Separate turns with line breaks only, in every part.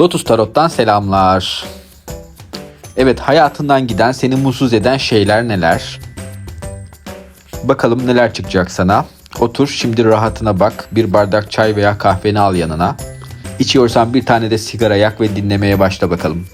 Lotus Tarot'tan selamlar. Evet hayatından giden seni mutsuz eden şeyler neler? Bakalım neler çıkacak sana. Otur şimdi rahatına bak. Bir bardak çay veya kahveni al yanına. İçiyorsan bir tane de sigara yak ve dinlemeye başla bakalım.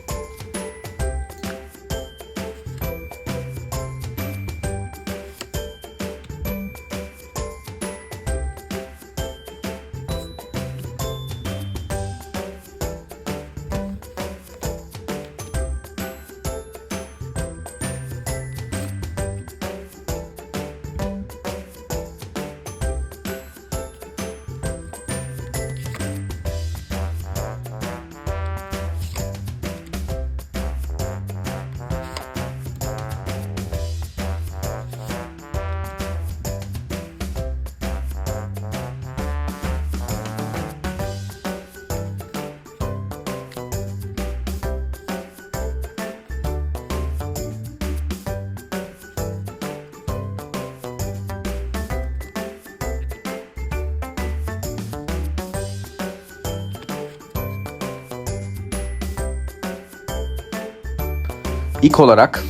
İlk olarak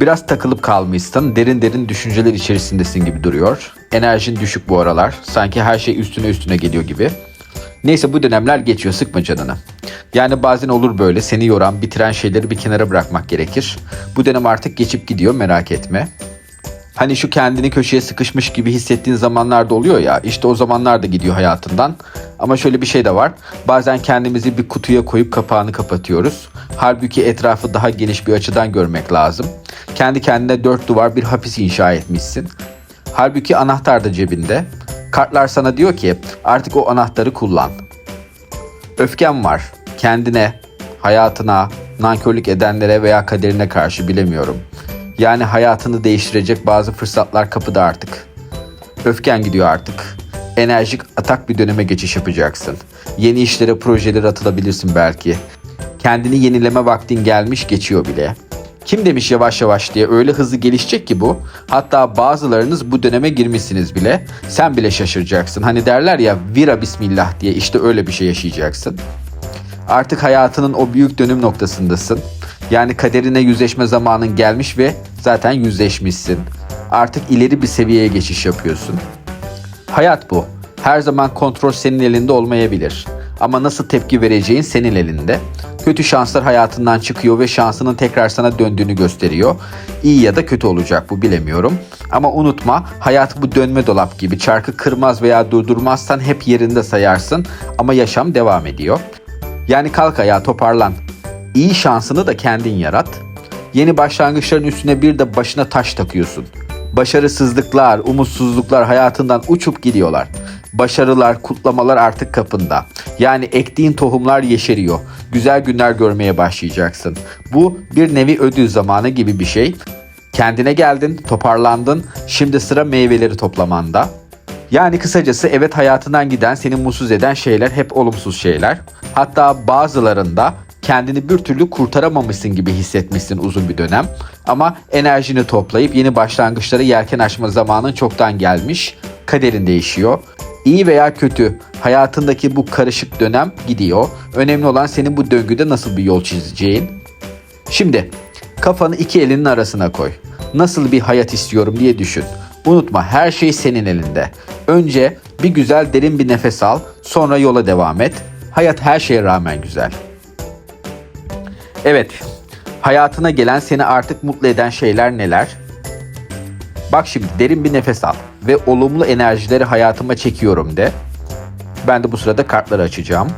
biraz takılıp kalmışsın. Derin derin düşünceler içerisindesin gibi duruyor. Enerjin düşük bu aralar. Sanki her şey üstüne üstüne geliyor gibi. Neyse bu dönemler geçiyor sıkma canını. Yani bazen olur böyle seni yoran, bitiren şeyleri bir kenara bırakmak gerekir. Bu dönem artık geçip gidiyor merak etme. Hani şu kendini köşeye sıkışmış gibi hissettiğin zamanlarda oluyor ya işte o zamanlar da gidiyor hayatından. Ama şöyle bir şey de var. Bazen kendimizi bir kutuya koyup kapağını kapatıyoruz. Halbuki etrafı daha geniş bir açıdan görmek lazım. Kendi kendine dört duvar bir hapis inşa etmişsin. Halbuki anahtar da cebinde. Kartlar sana diyor ki artık o anahtarı kullan. Öfken var. Kendine, hayatına, nankörlük edenlere veya kaderine karşı bilemiyorum. Yani hayatını değiştirecek bazı fırsatlar kapıda artık. Öfken gidiyor artık. Enerjik atak bir döneme geçiş yapacaksın. Yeni işlere, projelere atılabilirsin belki. Kendini yenileme vaktin gelmiş geçiyor bile. Kim demiş yavaş yavaş diye öyle hızlı gelişecek ki bu. Hatta bazılarınız bu döneme girmişsiniz bile. Sen bile şaşıracaksın. Hani derler ya vira bismillah diye işte öyle bir şey yaşayacaksın. Artık hayatının o büyük dönüm noktasındasın. Yani kaderine yüzleşme zamanın gelmiş ve zaten yüzleşmişsin. Artık ileri bir seviyeye geçiş yapıyorsun. Hayat bu. Her zaman kontrol senin elinde olmayabilir. Ama nasıl tepki vereceğin senin elinde. Kötü şanslar hayatından çıkıyor ve şansının tekrar sana döndüğünü gösteriyor. İyi ya da kötü olacak bu bilemiyorum. Ama unutma hayat bu dönme dolap gibi. Çarkı kırmaz veya durdurmazsan hep yerinde sayarsın ama yaşam devam ediyor. Yani kalk ayağa toparlan. İyi şansını da kendin yarat. Yeni başlangıçların üstüne bir de başına taş takıyorsun. Başarısızlıklar, umutsuzluklar hayatından uçup gidiyorlar. Başarılar, kutlamalar artık kapında. Yani ektiğin tohumlar yeşeriyor. Güzel günler görmeye başlayacaksın. Bu bir nevi ödül zamanı gibi bir şey. Kendine geldin, toparlandın. Şimdi sıra meyveleri toplamanda. Yani kısacası evet hayatından giden seni mutsuz eden şeyler hep olumsuz şeyler. Hatta bazılarında kendini bir türlü kurtaramamışsın gibi hissetmişsin uzun bir dönem. Ama enerjini toplayıp yeni başlangıçlara yelken açma zamanın çoktan gelmiş. Kaderin değişiyor. İyi veya kötü hayatındaki bu karışık dönem gidiyor. Önemli olan senin bu döngüde nasıl bir yol çizeceğin. Şimdi kafanı iki elinin arasına koy. Nasıl bir hayat istiyorum diye düşün. Unutma her şey senin elinde. Önce bir güzel derin bir nefes al, sonra yola devam et. Hayat her şeye rağmen güzel. Evet, hayatına gelen seni artık mutlu eden şeyler neler? Bak şimdi derin bir nefes al ve olumlu enerjileri hayatıma çekiyorum de. Ben de bu sırada kartları açacağım.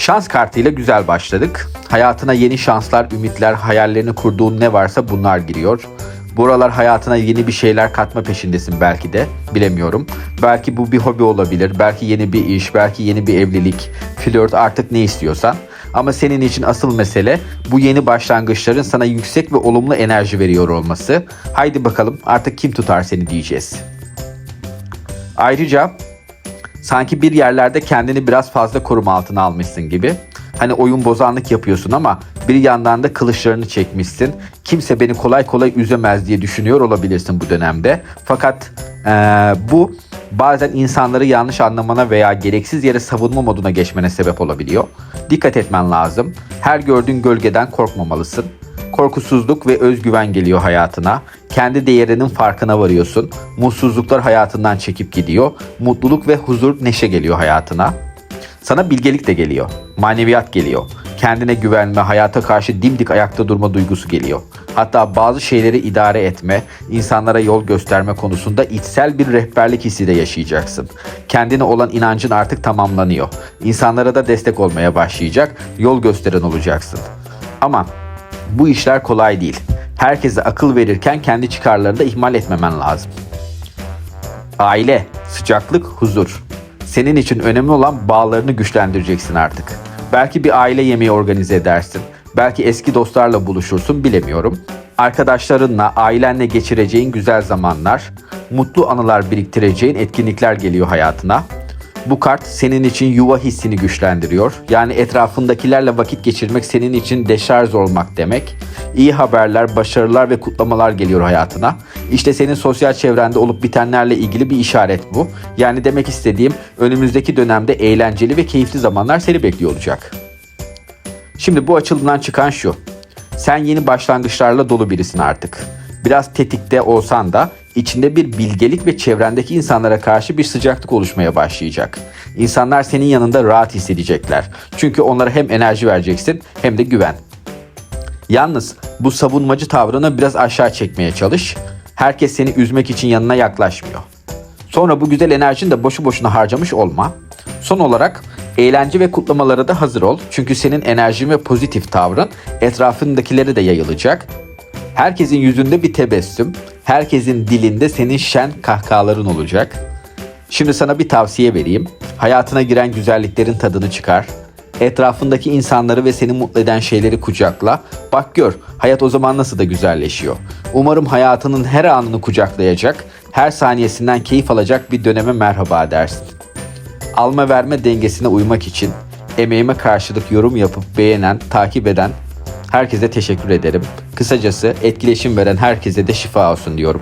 Şans kartıyla güzel başladık. Hayatına yeni şanslar, ümitler, hayallerini kurduğun ne varsa bunlar giriyor. Buralar hayatına yeni bir şeyler katma peşindesin belki de. Bilemiyorum. Belki bu bir hobi olabilir. Belki yeni bir iş, belki yeni bir evlilik, flört artık ne istiyorsan. Ama senin için asıl mesele bu yeni başlangıçların sana yüksek ve olumlu enerji veriyor olması. Haydi bakalım artık kim tutar seni diyeceğiz. Ayrıca Sanki bir yerlerde kendini biraz fazla koruma altına almışsın gibi. Hani oyun bozanlık yapıyorsun ama bir yandan da kılıçlarını çekmişsin. Kimse beni kolay kolay üzemez diye düşünüyor olabilirsin bu dönemde. Fakat eee, bu bazen insanları yanlış anlamana veya gereksiz yere savunma moduna geçmene sebep olabiliyor. Dikkat etmen lazım. Her gördüğün gölgeden korkmamalısın. Korkusuzluk ve özgüven geliyor hayatına. Kendi değerinin farkına varıyorsun. Mutsuzluklar hayatından çekip gidiyor. Mutluluk ve huzur, neşe geliyor hayatına. Sana bilgelik de geliyor. Maneviyat geliyor. Kendine güvenme, hayata karşı dimdik ayakta durma duygusu geliyor. Hatta bazı şeyleri idare etme, insanlara yol gösterme konusunda içsel bir rehberlik hissi de yaşayacaksın. Kendine olan inancın artık tamamlanıyor. İnsanlara da destek olmaya başlayacak, yol gösteren olacaksın. Ama bu işler kolay değil. Herkese akıl verirken kendi çıkarlarını da ihmal etmemen lazım. Aile, sıcaklık, huzur. Senin için önemli olan bağlarını güçlendireceksin artık. Belki bir aile yemeği organize edersin. Belki eski dostlarla buluşursun bilemiyorum. Arkadaşlarınla, ailenle geçireceğin güzel zamanlar, mutlu anılar biriktireceğin etkinlikler geliyor hayatına. Bu kart senin için yuva hissini güçlendiriyor. Yani etrafındakilerle vakit geçirmek senin için deşarj olmak demek. İyi haberler, başarılar ve kutlamalar geliyor hayatına. İşte senin sosyal çevrende olup bitenlerle ilgili bir işaret bu. Yani demek istediğim önümüzdeki dönemde eğlenceli ve keyifli zamanlar seni bekliyor olacak. Şimdi bu açılımdan çıkan şu. Sen yeni başlangıçlarla dolu birisin artık. Biraz tetikte olsan da içinde bir bilgelik ve çevrendeki insanlara karşı bir sıcaklık oluşmaya başlayacak. İnsanlar senin yanında rahat hissedecekler. Çünkü onlara hem enerji vereceksin hem de güven. Yalnız bu savunmacı tavrını biraz aşağı çekmeye çalış. Herkes seni üzmek için yanına yaklaşmıyor. Sonra bu güzel enerjini de boşu boşuna harcamış olma. Son olarak eğlence ve kutlamalara da hazır ol. Çünkü senin enerjin ve pozitif tavrın etrafındakilere de yayılacak. Herkesin yüzünde bir tebessüm, herkesin dilinde senin şen kahkahaların olacak. Şimdi sana bir tavsiye vereyim. Hayatına giren güzelliklerin tadını çıkar. Etrafındaki insanları ve seni mutlu eden şeyleri kucakla. Bak gör, hayat o zaman nasıl da güzelleşiyor. Umarım hayatının her anını kucaklayacak, her saniyesinden keyif alacak bir döneme merhaba dersin. Alma verme dengesine uymak için emeğime karşılık yorum yapıp beğenen, takip eden herkese teşekkür ederim. Kısacası etkileşim veren herkese de şifa olsun diyorum.